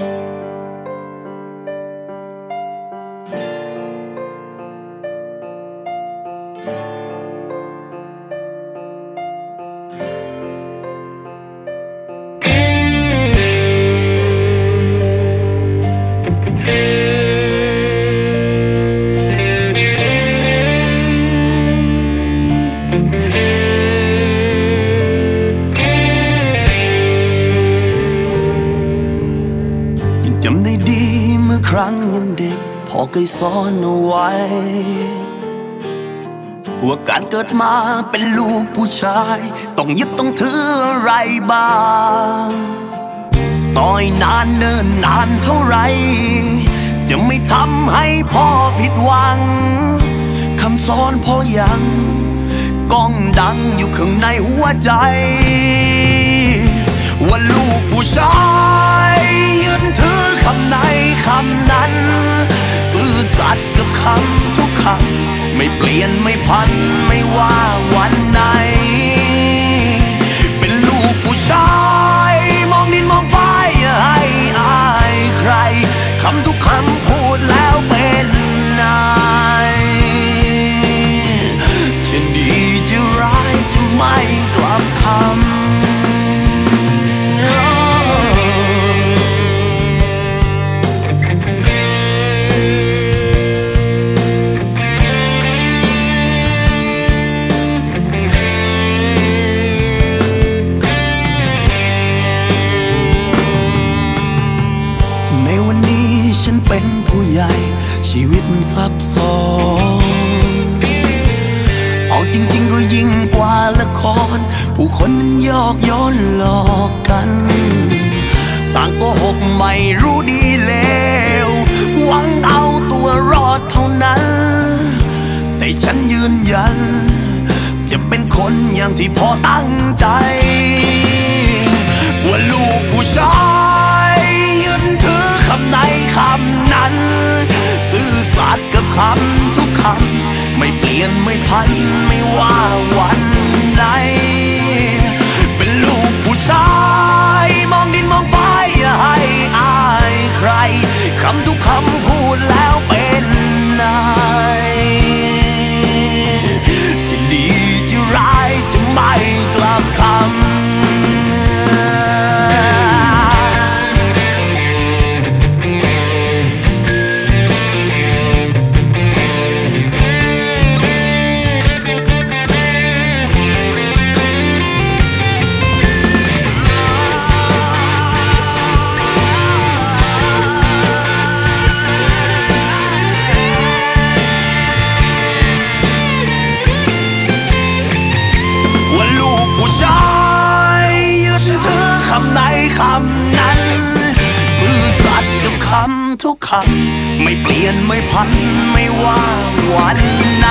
ยั ครั้งยังเด็กพ่อเคยสอนเอาไว้ ว่าการเกิดมาเป็นลูกผู้ชาย ต้องยึดต้องถืออะไรบ้างต่อยนานเนินนานเท่าไร จะไม่ทำให้พ่อผิดหวังคำสอนพ่อยังก้องดังอยู่ข้างในหัวใจ ว่าลูกผู้ชาย คำไหนคำนั้น ซื่อสัตย์กับคำทุกคำ ไม่เปลี่ยนไม่พันไม่ว่าวัน ใหญ่ ชีวิตมันซับซ้อนเอาจริง ๆ ก็ยิ่งกว่าละคร ผู้คนนั้นยอกย้อนหลอกกัน ต่างโกหกไม่รู้ดีแล้วหวังเอาตัวรอดเท่านั้น แต่ฉันยืนยัน จะเป็นคนอย่างที่พ่อตั้งใจ ว่าลูกผู้ชายำทุกคำไม่เปลี่ยนไม่พันไม่ว่าวันไหนเป็น ทุกคำไม่เปลี่ยนไม่พันไม่ว่าวันไหน